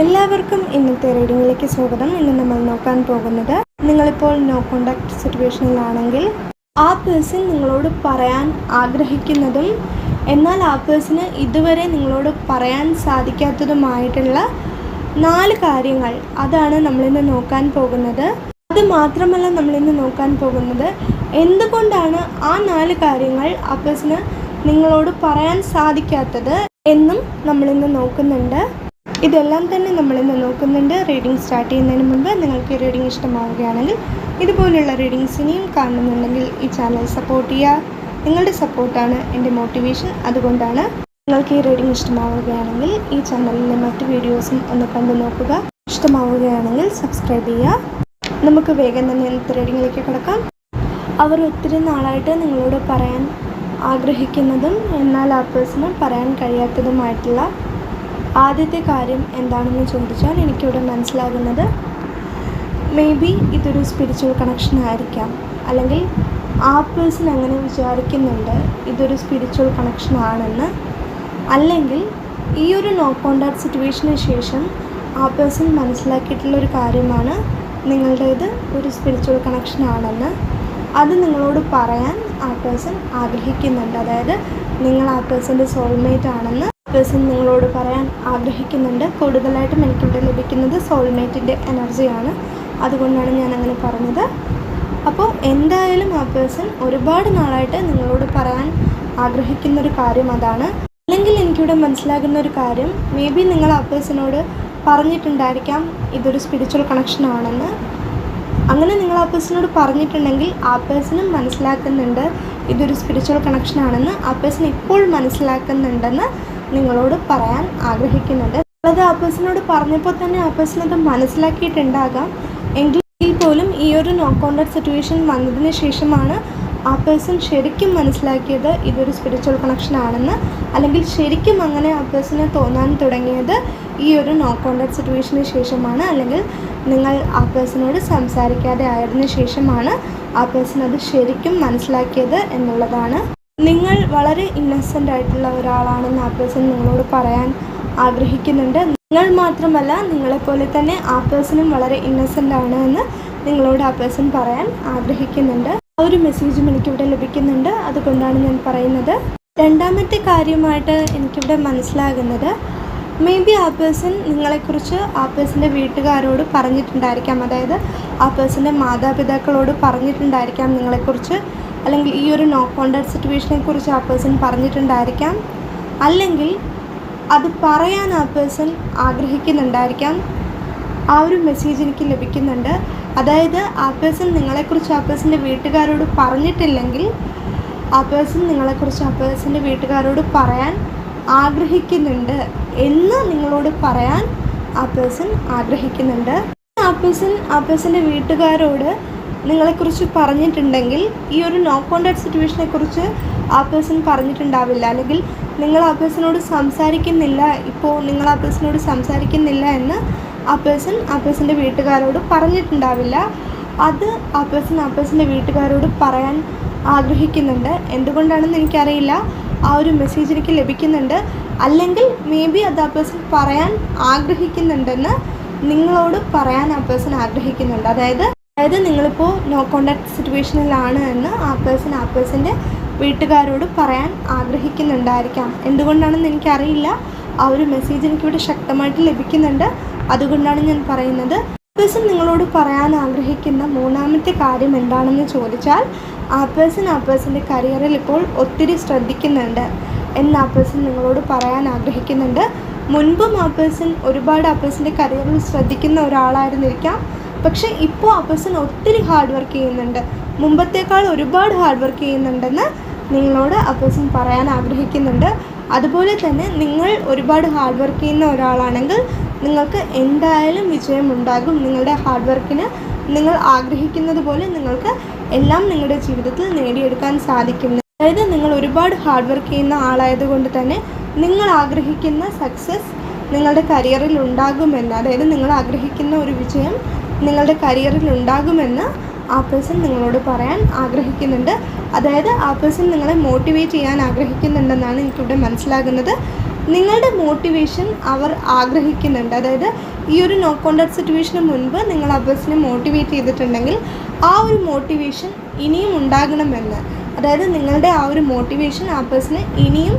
എല്ലാവർക്കും ഇന്നത്തെ റീഡിങ്ങിലേക്ക് സ്വാഗതം. ഇന്ന് നമ്മൾ നോക്കാൻ പോകുന്നത് നിങ്ങളിപ്പോൾ നോ കോണ്ടാക്ട് സിറ്റുവേഷനിലാണെങ്കിൽ ആ പേഴ്സൺ നിങ്ങളോട് പറയാൻ ആഗ്രഹിക്കുന്നതും എന്നാൽ ആ പേഴ്സണ് ഇതുവരെ നിങ്ങളോട് പറയാൻ സാധിക്കാത്തതുമായിട്ടുള്ള നാല് കാര്യങ്ങൾ അതാണ് നമ്മളിന്ന് നോക്കാൻ പോകുന്നത്. അത് മാത്രമല്ല നമ്മളിന്ന് നോക്കാൻ പോകുന്നത് എന്തുകൊണ്ടാണ് ആ നാല് കാര്യങ്ങൾ ആ പേഴ്സണ് നിങ്ങളോട് പറയാൻ സാധിക്കാത്തത് എന്നും നമ്മളിന്ന് നോക്കുന്നുണ്ട്. ഇതെല്ലാം തന്നെ നമ്മളിന്ന് നോക്കുന്നുണ്ട്. റീഡിംഗ് സ്റ്റാർട്ട് ചെയ്യുന്നതിന് മുൻപ് നിങ്ങൾക്ക് ഈ റീഡിംഗ് ഇഷ്ടമാവുകയാണെങ്കിൽ ഇതുപോലുള്ള റീഡിങ്സ് ഇനിയും കാണുന്നുണ്ടെങ്കിൽ ഈ ചാനൽ സപ്പോർട്ട് ചെയ്യുക. നിങ്ങളുടെ സപ്പോർട്ടാണ് എന്റെ മോട്ടിവേഷൻ. അതുകൊണ്ടാണ് നിങ്ങൾക്ക് ഈ റീഡിംഗ് ഇഷ്ടമാവുകയാണെങ്കിൽ ഈ ചാനലിലെ മറ്റ് വീഡിയോസും ഒന്ന് കണ്ടു നോക്കുക. ഇഷ്ടമാവുകയാണെങ്കിൽ സബ്സ്ക്രൈബ് ചെയ്യുക. നമുക്ക് വേഗം തന്നെ ഇന്നത്തെ റീഡിങ്ങിലേക്ക് കിടക്കാം. അവർ ഒത്തിരി നാളായിട്ട് നിങ്ങളോട് പറയാൻ ആഗ്രഹിക്കുന്നതും എന്നാൽ ആ പേഴ്സണ് പറയാൻ കഴിയാത്തതുമായിട്ടുള്ള ആദ്യത്തെ കാര്യം എന്താണെന്ന് ചോദിച്ചാൽ എനിക്കിവിടെ മനസ്സിലാകുന്നത് മേ ബി ഇതൊരു സ്പിരിച്വൽ കണക്ഷൻ ആയിരിക്കാം. അല്ലെങ്കിൽ ആ പേഴ്സൺ അങ്ങനെ വിചാരിക്കുന്നുണ്ട് ഇതൊരു സ്പിരിച്വൽ കണക്ഷൻ ആണെന്ന്. അല്ലെങ്കിൽ ഈ ഒരു നോ കോണ്ടാക്ട് സിറ്റുവേഷന് ശേഷം ആ പേഴ്സൺ മനസ്സിലാക്കിയിട്ടുള്ള ഒരു കാര്യമാണ് നിങ്ങളുടേത് ഒരു സ്പിരിച്വൽ കണക്ഷൻ ആണെന്ന്. അത് നിങ്ങളോട് പറയാൻ ആ പേഴ്സൺ ആഗ്രഹിക്കുന്നുണ്ട്. അതായത് നിങ്ങൾ ആ പേഴ്സന്റെ സോൾമേറ്റ് ആണെന്ന്. പേഴ്സൺ നിങ്ങളോട് പറയാൻ ആഗ്രഹിക്കുന്നുണ്ട്. കൂടുതലായിട്ടും എനിക്കിവിടെ ലഭിക്കുന്നത് സോൾമേറ്റിന്റെ എനർജിയാണ് അതുകൊണ്ടാണ് ഞാൻ അങ്ങനെ പറഞ്ഞത്. അപ്പോൾ എന്തായാലും ആ പേഴ്സൺ ഒരുപാട് നാളായിട്ട് നിങ്ങളോട് പറയാൻ ആഗ്രഹിക്കുന്നൊരു കാര്യം അതാണ്. അല്ലെങ്കിൽ എനിക്കിവിടെ മനസ്സിലാകുന്ന ഒരു കാര്യം മേ ബി നിങ്ങൾ ആ പേഴ്സണോട് പറഞ്ഞിട്ടുണ്ടായിരിക്കാം ഇതൊരു സ്പിരിച്വൽ കണക്ഷൻ ആണെന്ന്. അങ്ങനെ നിങ്ങൾ ആ പേഴ്സണോട് പറഞ്ഞിട്ടുണ്ടെങ്കിൽ ആ പേഴ്സണും മനസ്സിലാക്കുന്നുണ്ട് ഇതൊരു സ്പിരിച്വൽ കണക്ഷൻ ആണെന്ന്. ആ പേഴ്സൺ ഇപ്പോൾ മനസ്സിലാക്കുന്നുണ്ടെന്ന് നിങ്ങളോട് പറയാൻ ആഗ്രഹിക്കുന്നുണ്ട്. അത് ആ പേഴ്സണോട് പറഞ്ഞപ്പോൾ തന്നെ അത് മനസ്സിലാക്കിയിട്ടുണ്ടാകാം. എങ്കിൽ പോലും ഈ ഒരു നോ കോണ്ടാക്ട് സിറ്റുവേഷൻ വന്നതിന് ശേഷമാണ് ആ പേഴ്സൺ ശരിക്കും മനസ്സിലാക്കിയത് ഇതൊരു സ്പിരിച്വൽ കണക്ഷൻ ആണെന്ന് അല്ലെങ്കിൽ ശരിക്കും അങ്ങനെ ആ പേഴ്സണെ തോന്നാൻ തുടങ്ങിയത് ഈ ഒരു നോ കോണ്ടാക്ട് സിറ്റുവേഷന് ശേഷമാണ് അല്ലെങ്കിൽ നിങ്ങൾ ആ പേഴ്സണോട് സംസാരിക്കാതെ ആയതിനു ശേഷമാണ് ആ പേഴ്സൺ അത് ശരിക്കും മനസ്സിലാക്കിയത് എന്നുള്ളതാണ്. നിങ്ങൾ വളരെ ഇന്നസെന്റ് ആയിട്ടുള്ള ഒരാളാണെന്ന് ആ പേഴ്സൺ നിങ്ങളോട് പറയാൻ ആഗ്രഹിക്കുന്നുണ്ട്. നിങ്ങൾ മാത്രമല്ല നിങ്ങളെപ്പോലെ തന്നെ ആ പേഴ്സണും വളരെ ഇന്നസെന്റ് ആണ് എന്ന് നിങ്ങളോട് ആ പേഴ്സൺ പറയാൻ ആഗ്രഹിക്കുന്നുണ്ട്. ആ ഒരു മെസ്സേജും എനിക്കിവിടെ ലഭിക്കുന്നുണ്ട്. അതുകൊണ്ടാണ് ഞാൻ പറയുന്നത്. രണ്ടാമത്തെ കാര്യമായിട്ട് എനിക്കിവിടെ മനസ്സിലാകുന്നത്. മേ ബി ആ പേഴ്സൺ നിങ്ങളെക്കുറിച്ച് ആ പേഴ്സന്റെ വീട്ടുകാരോട് പറഞ്ഞിട്ടുണ്ടായിരിക്കാം. അതായത് ആ പേഴ്സന്റെ മാതാപിതാക്കളോട് പറഞ്ഞിട്ടുണ്ടായിരിക്കാം നിങ്ങളെക്കുറിച്ച്. അല്ലെങ്കിൽ ഈ ഒരു നോ കോണ്ടാക്ട് സിറ്റുവേഷനെ കുറിച്ച് ആ പേഴ്സൺ പറഞ്ഞിട്ടുണ്ടായിരിക്കാം. അല്ലെങ്കിൽ അത് പറയാൻ ആ പേഴ്സൺ ആഗ്രഹിക്കുന്നുണ്ടായിരിക്കാം. ആ ഒരു മെസ്സേജ് എനിക്ക് ലഭിക്കുന്നുണ്ട്. അതായത് ആ പേഴ്സൺ നിങ്ങളെക്കുറിച്ച് ആ പേഴ്സന്റെ വീട്ടുകാരോട് പറഞ്ഞിട്ടില്ലെങ്കിൽ ആ പേഴ്സൺ നിങ്ങളെക്കുറിച്ച് ആ പേഴ്സന്റെ വീട്ടുകാരോട് പറയാൻ ആഗ്രഹിക്കുന്നുണ്ട് എന്ന് നിങ്ങളോട് പറയാൻ ആ പേഴ്സൺ ആഗ്രഹിക്കുന്നുണ്ട്. ആ പേഴ്സൺ ആ പേഴ്സന്റെ വീട്ടുകാരോട് നിങ്ങളെക്കുറിച്ച് പറഞ്ഞിട്ടുണ്ടെങ്കിൽ ഈ ഒരു നോ കോണ്ടാക്ട് സിറ്റുവേഷനെക്കുറിച്ച് ആ പേഴ്സൺ പറഞ്ഞിട്ടുണ്ടാവില്ല. അല്ലെങ്കിൽ നിങ്ങൾ ആ പേഴ്സണോട് സംസാരിക്കുന്നില്ല ഇപ്പോൾ നിങ്ങൾ ആ പേഴ്സണോട് സംസാരിക്കുന്നില്ല എന്ന് ആ പേഴ്സൺ ആ പേഴ്സന്റെ വീട്ടുകാരോട് പറഞ്ഞിട്ടുണ്ടാവില്ല. അത് ആ പേഴ്സൺ ആ പേഴ്സന്റെ വീട്ടുകാരോട് പറയാൻ ആഗ്രഹിക്കുന്നുണ്ട്. എന്തുകൊണ്ടാണെന്ന് എനിക്കറിയില്ല. ആ ഒരു മെസ്സേജ് എനിക്ക് ലഭിക്കുന്നുണ്ട്. അല്ലെങ്കിൽ മേ ബി അത് ആ പേഴ്സൺ പറയാൻ ആഗ്രഹിക്കുന്നുണ്ടെന്ന് നിങ്ങളോട് പറയാൻ ആ പേഴ്സൺ ആഗ്രഹിക്കുന്നുണ്ട്. അതായത് അതായത് നിങ്ങളിപ്പോൾ നോ കോണ്ടാക്ട് സിറ്റുവേഷനിലാണ് എന്ന് ആ പേഴ്സൺ ആ പേഴ്സന്റെ വീട്ടുകാരോട് പറയാൻ ആഗ്രഹിക്കുന്നുണ്ടായിരിക്കാം. എന്തുകൊണ്ടാണെന്ന് എനിക്കറിയില്ല. ആ ഒരു മെസ്സേജ് എനിക്കിവിടെ ശക്തമായിട്ട് ലഭിക്കുന്നുണ്ട്. അതുകൊണ്ടാണ് ഞാൻ പറയുന്നത്. പേഴ്സൺ നിങ്ങളോട് പറയാൻ ആഗ്രഹിക്കുന്ന മൂന്നാമത്തെ കാര്യം എന്താണെന്ന് ചോദിച്ചാൽ ആ പേഴ്സൺ ആ പേഴ്സന്റെ കരിയറിൽ ഇപ്പോൾ ഒത്തിരി ശ്രദ്ധിക്കുന്നുണ്ട് എന്ന് ആ പേഴ്സൺ നിങ്ങളോട് പറയാൻ ആഗ്രഹിക്കുന്നുണ്ട്. മുൻപും ആ പേഴ്സൺ ഒരുപാട് ആ പേഴ്സന്റെ കരിയറിൽ ശ്രദ്ധിക്കുന്ന ഒരാളായിരുന്നിരിക്കാം. പക്ഷേ ഇപ്പോൾ പേഴ്സൺ ഒത്തിരി ഹാർഡ് വർക്ക് ചെയ്യുന്നുണ്ട്. മുമ്പത്തേക്കാൾ ഒരുപാട് ഹാർഡ് വർക്ക് ചെയ്യുന്നുണ്ടെന്ന് നിങ്ങളോട് പേഴ്സൺ പറയാൻ ആഗ്രഹിക്കുന്നുണ്ട്. അതുപോലെ തന്നെ നിങ്ങൾ ഒരുപാട് ഹാർഡ് വർക്ക് ചെയ്യുന്ന ഒരാളാണെങ്കിൽ നിങ്ങൾക്ക് എന്തായാലും വിജയമുണ്ടാകും. നിങ്ങളുടെ ഹാർഡ് വർക്കിന് നിങ്ങൾ ആഗ്രഹിക്കുന്നത് പോലെ നിങ്ങൾക്ക് എല്ലാം നിങ്ങളുടെ ജീവിതത്തിൽ നേടിയെടുക്കാൻ സാധിക്കും. അതായത് നിങ്ങൾ ഒരുപാട് ഹാർഡ് വർക്ക് ചെയ്യുന്ന ആളായതുകൊണ്ട് തന്നെ നിങ്ങൾ ആഗ്രഹിക്കുന്ന സക്സസ് നിങ്ങളുടെ കരിയറിൽ ഉണ്ടാകുമെന്ന് അതായത് നിങ്ങൾ ആഗ്രഹിക്കുന്ന ഒരു വിജയം നിങ്ങളുടെ കരിയറിൽ ഉണ്ടാകുമെന്ന് ആ പേഴ്സൺ നിങ്ങളോട് പറയാൻ ആഗ്രഹിക്കുന്നുണ്ട്. അതായത് ആ പേഴ്സൺ നിങ്ങളെ മോട്ടിവേറ്റ് ചെയ്യാൻ ആഗ്രഹിക്കുന്നുണ്ടെന്നാണ് എനിക്കിവിടെ മനസ്സിലാകുന്നത്. നിങ്ങളുടെ മോട്ടിവേഷൻ അവർ ആഗ്രഹിക്കുന്നുണ്ട്. അതായത് ഈ ഒരു നോ കോണ്ടാക്ട് സിറ്റുവേഷന് മുൻപ് നിങ്ങൾ ആ പേഴ്സണെ മോട്ടിവേറ്റ് ചെയ്തിട്ടുണ്ടെങ്കിൽ ആ ഒരു മോട്ടിവേഷൻ ഇനിയും ഉണ്ടാകണമെന്ന്. അതായത് നിങ്ങളുടെ ആ ഒരു മോട്ടിവേഷൻ ആ പേഴ്സണെ ഇനിയും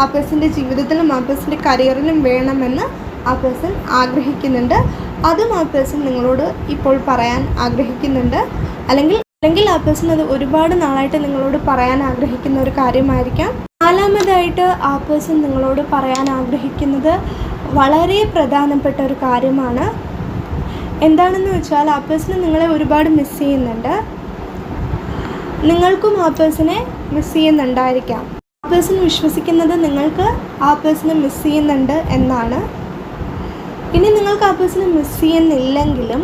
ആ പേഴ്സന്റെ ജീവിതത്തിലും ആ പേഴ്സന്റെ കരിയറിലും വേണമെന്ന് ആ പേഴ്സൺ ആഗ്രഹിക്കുന്നുണ്ട്. അതും ആ പേഴ്സൺ നിങ്ങളോട് ഇപ്പോൾ പറയാൻ ആഗ്രഹിക്കുന്നുണ്ട്. അല്ലെങ്കിൽ അല്ലെങ്കിൽ ആ പേഴ്സൺ അത് ഒരുപാട് നാളായിട്ട് നിങ്ങളോട് പറയാൻ ആഗ്രഹിക്കുന്ന ഒരു കാര്യമായിരിക്കാം. നാലാമതായിട്ട് ആ പേഴ്സൺ നിങ്ങളോട് പറയാൻ ആഗ്രഹിക്കുന്നത് വളരെ പ്രധാനപ്പെട്ട ഒരു കാര്യമാണ്. എന്താണെന്ന് വെച്ചാൽ ആ പേഴ്സൺ നിങ്ങളെ ഒരുപാട് മിസ് ചെയ്യുന്നുണ്ട്. നിങ്ങൾക്കും ആ പേഴ്സണെ മിസ് ചെയ്യുന്നുണ്ടായിരിക്കാം. ആ പേഴ്സൺ വിശ്വസിക്കുന്നത് നിങ്ങൾക്ക് ആ പേഴ്സണെ മിസ് ചെയ്യുന്നുണ്ട് എന്നാണ്. ഇനി നിങ്ങൾക്ക് ആ പേഴ്സണെ മിസ് ചെയ്യുന്നില്ലെങ്കിലും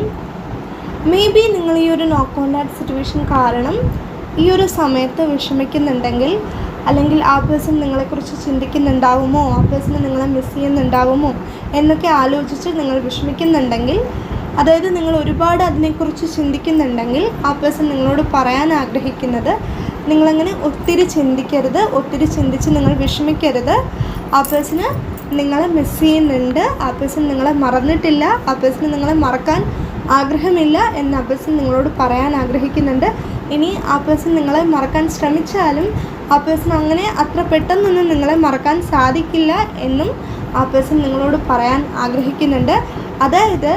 മേ ബി നിങ്ങൾ ഈ ഒരു നോ കോണ്ടാക്ട് സിറ്റുവേഷൻ കാരണം ഈ ഒരു സമയത്ത് വിഷമിക്കുന്നുണ്ടെങ്കിൽ അല്ലെങ്കിൽ ആ പേഴ്സൺ നിങ്ങളെക്കുറിച്ച് ചിന്തിക്കുന്നുണ്ടാവുമോ? ആ പേഴ്സൺ നിങ്ങളെ മിസ് ചെയ്യുന്നുണ്ടാവുമോ? എന്നൊക്കെ ആലോചിച്ച് നിങ്ങൾ വിഷമിക്കുന്നുണ്ടെങ്കിൽ അതായത് നിങ്ങൾ ഒരുപാട് അതിനെക്കുറിച്ച് ചിന്തിക്കുന്നുണ്ടെങ്കിൽ ആ പേഴ്സൺ നിങ്ങളോട് പറയാൻ ആഗ്രഹിക്കുന്നത് നിങ്ങളങ്ങനെ ഒത്തിരി ചിന്തിക്കരുത് ഒത്തിരി ചിന്തിച്ച് നിങ്ങൾ വിഷമിക്കരുത്. ആ പേഴ്സണ് നിങ്ങളെ മിസ് ചെയ്യുന്നുണ്ട്. ആ പേഴ്സൺ നിങ്ങളെ മറന്നിട്ടില്ല. ആ പേഴ്സൺ നിങ്ങളെ മറക്കാൻ ആഗ്രഹമില്ല എന്ന് ആ പേഴ്സൺ നിങ്ങളോട് പറയാൻ ആഗ്രഹിക്കുന്നുണ്ട്. ഇനി ആ പേഴ്സൺ നിങ്ങളെ മറക്കാൻ ശ്രമിച്ചാലും ആ പേഴ്സൺ അങ്ങനെ അത്ര പെട്ടെന്നൊന്നും നിങ്ങളെ മറക്കാൻ സാധിക്കില്ല എന്നും ആ പേഴ്സൺ നിങ്ങളോട് പറയാൻ ആഗ്രഹിക്കുന്നുണ്ട്. അതായത്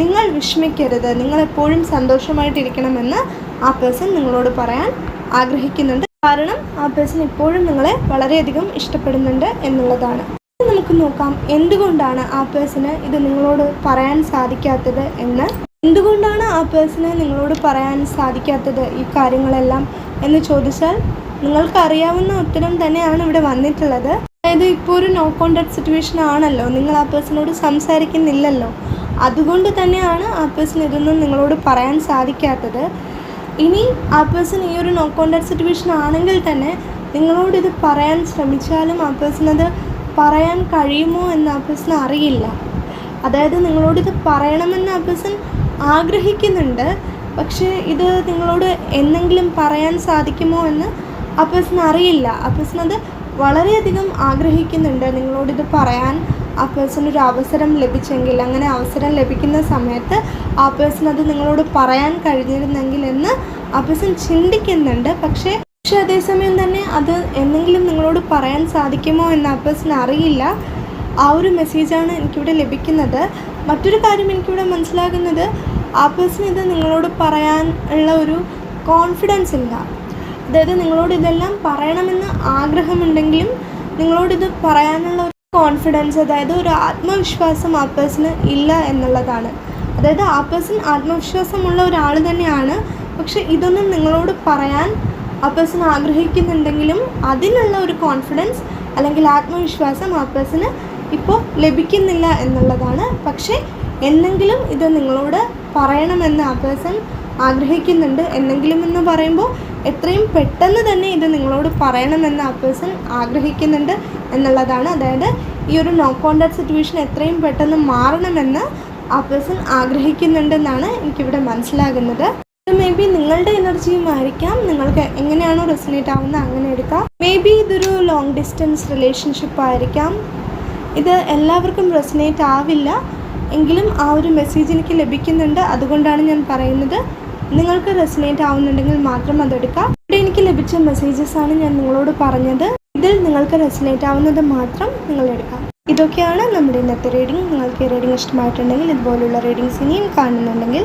നിങ്ങൾ വിഷമിക്കരുത്. നിങ്ങളെപ്പോഴും സന്തോഷമായിട്ടിരിക്കണമെന്ന് ആ പേഴ്സൺ നിങ്ങളോട് പറയാൻ ആഗ്രഹിക്കുന്നുണ്ട്. കാരണം ആ പേഴ്സൺ ഇപ്പോഴും നിങ്ങളെ വളരെയധികം ഇഷ്ടപ്പെടുന്നുണ്ട് എന്നുള്ളതാണ്. നമുക്ക് നോക്കാം എന്തുകൊണ്ടാണ് ആ പേഴ്സണ് ഇത് നിങ്ങളോട് പറയാൻ സാധിക്കാത്തത് എന്ന്. എന്തുകൊണ്ടാണ് ആ പേഴ്സണ് നിങ്ങളോട് പറയാൻ സാധിക്കാത്തത് ഈ കാര്യങ്ങളെല്ലാം എന്ന് ചോദിച്ചാൽ നിങ്ങൾക്ക് അറിയാവുന്ന ഉത്തരം തന്നെയാണ് ഇവിടെ വന്നിട്ടുള്ളത്. അതായത് ഇപ്പോൾ ഒരു നോ കോണ്ടാക്ട് സിറ്റുവേഷൻ ആണല്ലോ. നിങ്ങൾ ആ പേഴ്സണോട് സംസാരിക്കുന്നില്ലല്ലോ. അതുകൊണ്ട് തന്നെയാണ് ആ പേഴ്സൺ ഇതൊന്നും നിങ്ങളോട് പറയാൻ സാധിക്കാത്തത്. ഇനി ആ പേഴ്സൺ ഈ ഒരു നോ കോണ്ടാക്ട് സിറ്റുവേഷൻ ആണെങ്കിൽ തന്നെ നിങ്ങളോട് ഇത് പറയാൻ ശ്രമിച്ചാലും ആ പേഴ്സൺ അത് പറയാൻ കഴിയുമോ എന്ന് ആ അറിയില്ല. അതായത് നിങ്ങളോട് ഇത് പറയണമെന്ന് അഭ്യസൻ ആഗ്രഹിക്കുന്നുണ്ട്. പക്ഷേ ഇത് നിങ്ങളോട് എന്തെങ്കിലും പറയാൻ സാധിക്കുമോ എന്ന് ആ അറിയില്ല. അത് വളരെയധികം ആഗ്രഹിക്കുന്നുണ്ട് നിങ്ങളോടിത് പറയാൻ. ആ പേഴ്സൺ ഒരു അവസരം ലഭിച്ചെങ്കിൽ അങ്ങനെ അവസരം ലഭിക്കുന്ന സമയത്ത് ആ പേഴ്സൺ അത് നിങ്ങളോട് പറയാൻ കഴിഞ്ഞിരുന്നെങ്കിൽ എന്ന് ആ പേഴ്സൺ ചിന്തിക്കുന്നുണ്ട്. പക്ഷേ പക്ഷെ അതേസമയം തന്നെ അത് എന്തെങ്കിലും നിങ്ങളോട് പറയാൻ സാധിക്കുമോ എന്ന് ആ പേഴ്സൺ അറിയില്ല. ആ ഒരു മെസ്സേജാണ് എനിക്കിവിടെ ലഭിക്കുന്നത്. മറ്റൊരു കാര്യം എനിക്കിവിടെ മനസ്സിലാകുന്നത് ആ പേഴ്സൺ ഇത് നിങ്ങളോട് പറയാൻ ഉള്ള ഒരു കോൺഫിഡൻസ് ഇല്ല. അതായത് നിങ്ങളോട് ഇതെല്ലാം പറയണമെന്ന് ആഗ്രഹമുണ്ടെങ്കിലും നിങ്ങളോടിത് പറയാനുള്ള ഒരു കോൺഫിഡൻസ് അതായത് ഒരു ആത്മവിശ്വാസം ആ പേഴ്സണ് ഇല്ല എന്നുള്ളതാണ്. അതായത് ആ പേഴ്സൺ ആത്മവിശ്വാസമുള്ള ഒരാൾ തന്നെയാണ്. പക്ഷെ ഇതൊന്നും നിങ്ങളോട് പറയാൻ ആ പേഴ്സൺ ആഗ്രഹിക്കുന്നുണ്ടെങ്കിലും അതിനുള്ള ഒരു കോൺഫിഡൻസ് അല്ലെങ്കിൽ ആത്മവിശ്വാസം ആ പേഴ്സണ് ഇപ്പോൾ ലഭിക്കുന്നില്ല എന്നുള്ളതാണ്. പക്ഷേ എന്നെങ്കിലും ഇത് നിങ്ങളോട് പറയണമെന്ന് ആ പേഴ്സൺ ആഗ്രഹിക്കുന്നുണ്ട്. എന്നെങ്കിലും എന്ന് പറയുമ്പോൾ എത്രയും പെട്ടെന്ന് തന്നെ ഇത് നിങ്ങളോട് പറയണമെന്ന് ആ പേഴ്സൺ ആഗ്രഹിക്കുന്നുണ്ട് എന്നുള്ളതാണ്. അതായത് ഈ ഒരു നോ കോണ്ടാക്ട് സിറ്റുവേഷൻ എത്രയും പെട്ടെന്ന് മാറണമെന്ന് ആ പേഴ്സൺ ആഗ്രഹിക്കുന്നുണ്ടെന്നാണ് എനിക്കിവിടെ മനസ്സിലാകുന്നത്. മേ ബി നിങ്ങളുടെ എനർജിയും ആയിരിക്കാം നിങ്ങൾക്ക് എങ്ങനെയാണോ റെസിനേറ്റ് ആവുന്നത് അങ്ങനെ എടുക്കാം. മേ ബി ഇതൊരു ലോങ് ഡിസ്റ്റൻസ് റിലേഷൻഷിപ്പ് ആയിരിക്കാം. ഇത് എല്ലാവർക്കും റെസിനേറ്റ് ആവില്ല. എങ്കിലും ആ ഒരു മെസ്സേജ് എനിക്ക് ലഭിക്കുന്നുണ്ട്. അതുകൊണ്ടാണ് ഞാൻ പറയുന്നത്. നിങ്ങൾക്ക് റെസിനേറ്റ് ആവുന്നുണ്ടെങ്കിൽ മാത്രം അതെടുക്കാം. ഇവിടെ എനിക്ക് ലഭിച്ച മെസ്സേജസ് ആണ് ഞാൻ നിങ്ങളോട് പറഞ്ഞത്. ഇതിൽ നിങ്ങൾക്ക് റെസിനേറ്റ് ആവുന്നത് മാത്രം നിങ്ങൾ എടുക്കാം. ഇതൊക്കെയാണ് നമ്മുടെ ഇന്നത്തെ റീഡിംഗ് നിങ്ങൾക്ക് ഈ റീഡിംഗ് ഇഷ്ടമായിട്ടുണ്ടെങ്കിൽ ഇതുപോലുള്ള റീഡിങ്സ് ഇനിയും കാണുന്നുണ്ടെങ്കിൽ